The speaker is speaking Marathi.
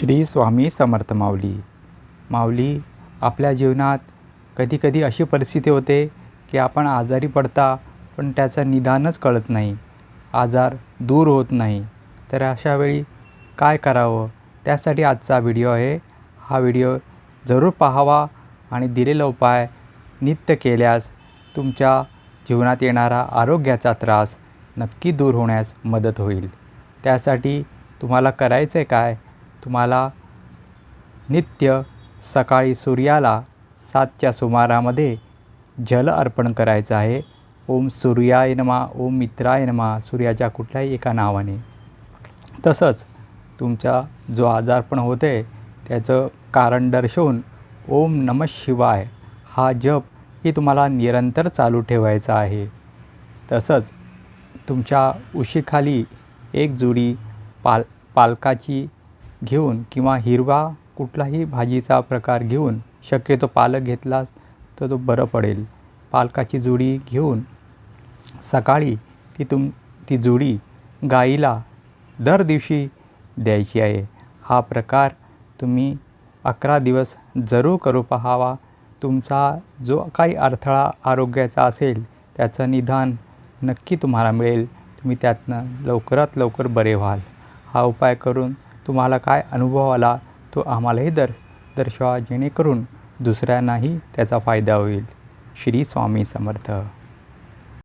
श्री स्वामी समर्थ माऊली. माऊली आपल्या जीवनात कधीकधी अशी परिस्थिती होते की आपण आजारी पडता पण त्याचं निदानच कळत नाही. आजार दूर होत नाही. तर अशा वेळी काय करावं? त्यासाठी आजचा व्हिडिओ आहे. हा व्हिडिओ जरूर पाहावा आणि दिलेला उपाय नित्य केल्यास तुमच्या जीवनात येणारा आरोग्याचा त्रास नक्की दूर होण्यास मदत होईल. त्यासाठी तुम्हाला करायचं आहे काय? तुम्हाला नित्य सकाळी सूर्याला सातच्या सुमारामध्ये जल अर्पण करायचं आहे. ओम सूर्याय नमा ओम मित्राय नमा सूर्याच्या कुठल्याही एका नावाने. तसंच तुमचा जो आजारपण होते त्याचं कारण दर्शवून ओम नम शिवाय हा जप ही तुम्हाला निरंतर चालू ठेवायचा आहे. तसंच तुमच्या उशीखाली एक जुडी पाल पालकाची घेऊन किंवा हिरवा कुठलाही भाजीचा प्रकार घेऊन शक्यतो पालक घेतलास तर तो बरं पडेल. पालकाची जुडी घेऊन सकाळी ती तुम ती जुडी गाईला दर दिवशी द्यायची आहे. हा प्रकार तुम्ही अकरा दिवस जरूर करू पहावा. तुमचा जो काही अडथळा आरोग्याचा असेल त्याचं निदान नक्की तुम्हाला मिळेल. तुम्ही त्यातनं लवकरात लवकर बरे व्हाल. हा उपाय करून तुम्हाला काय अनुभव आला तो आम्हालाही दर दर्शवा जेणेकरून दुसऱ्यांनाही त्याचा फायदा होईल. श्री स्वामी समर्थ.